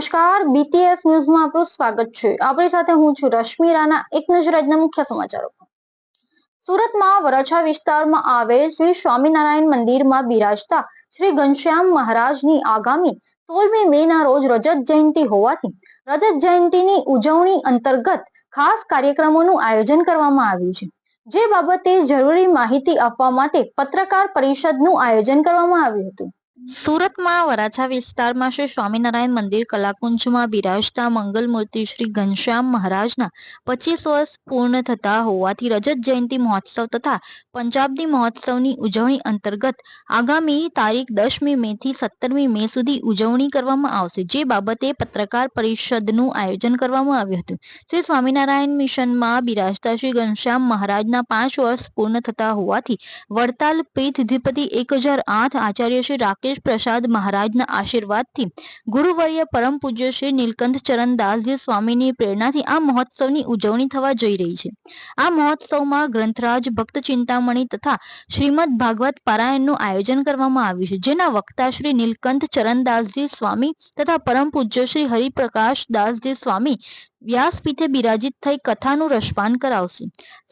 નમસ્કાર. બીટીએસ ન્યૂઝમાં આપનું સ્વાગત છે. આપણી સાથે હું છું રશ્મિ રાણા. એક નજર આજના મુખ્ય સમાચારો સુરતમાં વરછા વિસ્તારમાં આવેલ શ્રી સ્વામિનારાયણ મંદિરમાં બિરાજતા શ્રી ઘનશ્યામ મહારાજની આગામી સોળમી મે ના રોજ રજત જયંતિ હોવાથી રજત જયંતિની ઉજવણી અંતર્ગત ખાસ કાર્યક્રમોનું આયોજન કરવામાં આવ્યું છે. જે બાબતે જરૂરી માહિતી આપવા માટે પત્રકાર પરિષદનું આયોજન કરવામાં આવ્યું હતું. સુરતમાં વરાછા વિસ્તારમાં શ્રી સ્વામિનારાયણ મંદિર કલાકુંજમાં બિરાજતા મંગલ મૂર્તિ શ્રી ઘનશ્યામ મહારાજના પચીસ વર્ષ પૂર્ણ થતા હોવાથી રજત જયંતિ મહોત્સવ તથા પંજાબની મહોત્સવની ઉજવણી અંતર્ગત આગામી તારીખ દસમી મે થી સત્તરમી મે સુધી ઉજવણી કરવામાં આવશે, જે બાબતે પત્રકાર પરિષદનું આયોજન કરવામાં આવ્યું હતું. શ્રી સ્વામિનારાયણ મિશનમાં બિરાજતા શ્રી ઘનશ્યામ મહારાજના પાંચ વર્ષ પૂર્ણ થતા હોવાથી વડતાલ પીઠાધિપતિ એક હજાર આઠ આચાર્ય શ્રી રાકેશ પ્રસાદ મહારાજના આશીર્વાદથી ગુરુવર્ય પરમ પૂજ્ય શ્રી નીલકંઠ ચરણદાસજી સ્વામીની પ્રેરણાથી આ મહોત્સવની ઉજવણી થવા જઈ રહી છે. આ મહોત્સવમાં ગ્રંથરાજ ભક્ત ચિંતામણી તથા શ્રીમદ ભાગવત પારાયણનું આયોજન કરવામાં આવ્યું છે, જેના વક્તા શ્રી નીલકંઠ ચરણદાસજી સ્વામી તથા પરમ પૂજ્ય શ્રી હરિપ્રકાશ દાસજી સ્વામી વ્યાસપીઠે બિરાજિત થઈ કથાનું રસપાન કરાવશે.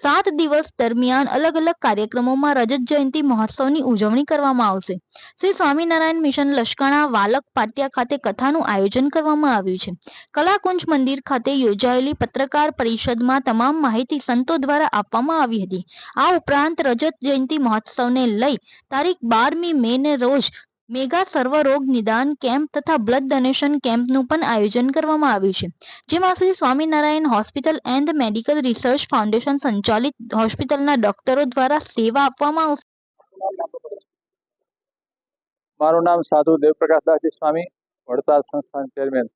સાત દિવસ દરમિયાન અલગ અલગ કાર્યક્રમોમાં રજત જયંતિ મહોત્સવની ઉજવણી કરવામાં આવશે. શ્રી સ્વામિનારાયણ મિશન લશ્કણા વાલક પાટિયા ખાતે કથાનું આયોજન કરવામાં આવ્યું છે. કલાકુંજ મંદિર ખાતે યોજાયેલી પત્રકાર પરિષદમાં તમામ માહિતી સંતો દ્વારા આપવામાં આવી હતી. આ ઉપરાંત રજત જયંતિ મહોત્સવને લઈ તારીખ બારમી મે ને રોજ મેગા સર્વરોગ નિદાન કેમ્પ તથા બ્લડ ડોનેશન કેમ્પનું પણ આયોજન કરવામાં આવ્યું છે. જેમાં Shri Swaminarayan hospital and medical research foundation સંચાલિત હોસ્પિટલના ડોક્ટરો દ્વારા સેવા આપવામાં આવશે. મારું નામ સાધુ દેવપ્રકાશદાસજી સ્વામી વડતાલ સંસ્થાન ચેરમેન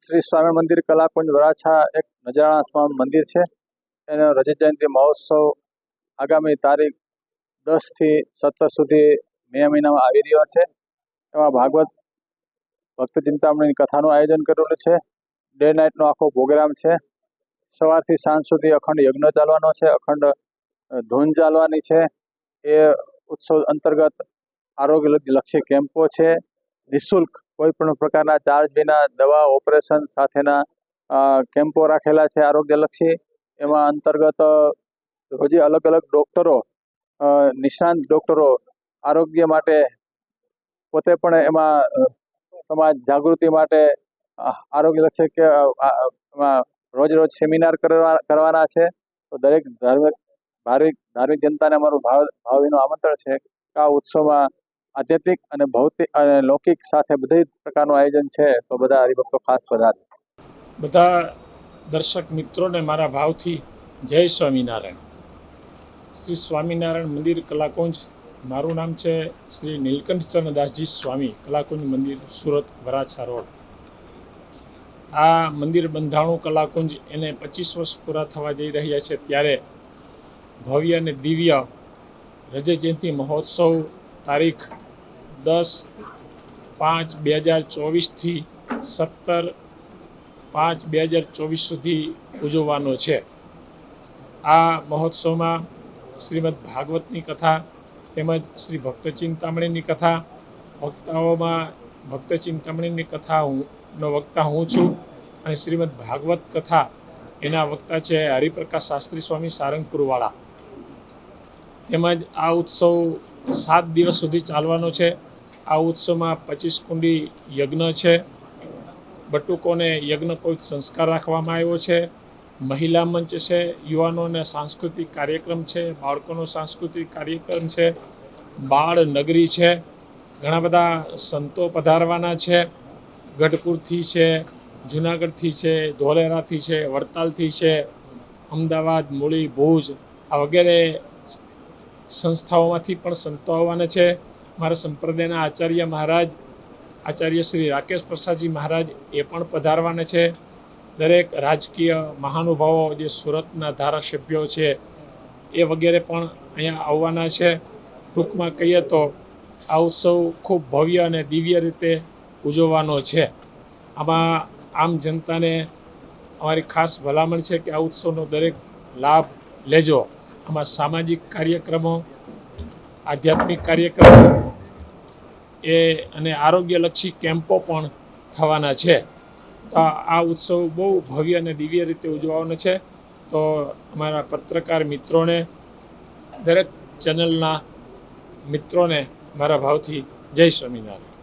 શ્રી સ્વામી મંદિર કલાકુંજ વરાછા એક નજરાણા સ્વામી મંદિર છે. એનો રજત જયંતિ મહોત્સવ આગામી તારીખ દસથી સત્તર સુધી મે મહિનામાં આવી રહ્યો છે. એમાં ભાગવત ભક્ત ચિંતામણીની કથાનું આયોજન કરેલું છે. ડે નાઇટનો આખો પ્રોગ્રામ છે. સવારથી સાંજ સુધી અખંડ યજ્ઞ ચાલવાનો છે. અખંડ ધૂન ચાલવાની છે. એ ઉત્સવ અંતર્ગત આરોગ્ય લક્ષી કેમ્પો છે. નિઃશુલ્ક કોઈ પણ પ્રકારના ચાર્જ વિના દવા ઓપરેશન સાથેના કેમ્પો રાખેલા છે આરોગ્યલક્ષી એમાં અંતર્ગત રોજે અલગ અલગ ડોક્ટરો નિષ્ણાંત ડોક્ટરો આરોગ્ય માટે પોતે પણ એમાં સમાજ જાગૃતિ માટે આરોગ્યલક્ષી કે રોજ રોજ સેમિનાર કરવા, કરવાના છે. તો દરેક ધાર્મિક ધાર્મિક ધાર્મિક જનતાને અમારું ભાવ ભાવભીનું આમંત્રણ છે કે આ ઉત્સવમાં આધ્યાત્મિક અને ભૌતિક અને લૌકિક સાથે બધી પ્રકારનું આયોજન છે તો બધા હરિભક્તો ખાસ પધારે બધા દર્શક મિત્રોને મારા ભાવથી જય સ્વામિનારાયણ. શ્રી સ્વામિનારાયણ મંદિર કલાકુંજ, મારું નામ છે શ્રી નીલકંઠચંદ્ર દાસજી સ્વામી, કલાકુંજ મંદિર, સુરત, વરાછા રોડ. આ મંદિર બંધાણું કલાકુંજ એને પચીસ વર્ષ પૂરા થવા જઈ રહ્યા છે ત્યારે ભવ્ય અને દિવ્ય રજત જયંતિ મહોત્સવ તારીખ દસ પાંચ બે હજાર ચોવીસથી સત્તર પાંચ બે હજાર ચોવીસ સુધી ઉજવવાનો છે. આ મહોત્સવમાં શ્રીમદ ભાગવતની કથા તેમજ શ્રી ભક્ત ચિંતામણીની કથા, વક્તાઓમાં ભક્ત ચિંતામણીની કથા હું, નો વક્તા હું છું અને શ્રીમદ ભાગવત કથા એના વક્તા છે હરિપ્રકાશ શાસ્ત્રી સ્વામી સારંગપુરવાળા. તેમજ આ ઉત્સવ સાત દિવસ સુધી ચાલવાનો છે. આ ઉત્સવમાં પચીસ કુંડી યજ્ઞ છે. બટુકોને યજ્ઞ પવિત્ર સંસ્કાર રાખવામાં આવ્યો છે. મહિલા મંચ છે. યુવાનોને સાંસ્કૃતિક કાર્યક્રમ છે. બાળકોનો સાંસ્કૃતિક કાર્યક્રમ છે. બાળ નગરી છે. ઘણા બધા સંતો પધારવાના છે. ગઢપુરથી છે, જુનાગઢથી છે, ધોલેરાથી છે, વડતાલથી છે, અમદાવાદ, મૂળી, ભુજ આ વગેરે સંસ્થાઓમાંથી પણ સંતો આવવાના છે. મારા સંપ્રદાયના આચાર્ય મહારાજ, આચાર્ય શ્રી રાકેશ પ્રસાદજી મહારાજ એ પણ પધારવાના છે. દરેક રાજકીય મહાનુભાવો જે સુરતના ધારાસભ્યો છે એ વગેરે પણ અહીંયા આવવાના છે. ટૂંકમાં કહીએ તો આ ઉત્સવ ખૂબ ભવ્ય અને દિવ્ય રીતે ઉજવવાનો છે. આમાં આમ જનતાને અમારી ખાસ ભલામણ છે કે આ ઉત્સવનો દરેક લાભ લેજો. આમાં સામાજિક કાર્યક્રમો, આધ્યાત્મિક કાર્યક્રમો એ અને આરોગ્યલક્ષી કેમ્પો પણ થવાના છે. તો આ ઉત્સવ બહુ ભવ્ય અને દિવ્ય રીતે ઉજવવાનો છે. તો અમારા પત્રકાર મિત્રોને, દરેક ચેનલના મિત્રોને મારા ભાવથી જય સ્વામિનારાયણ.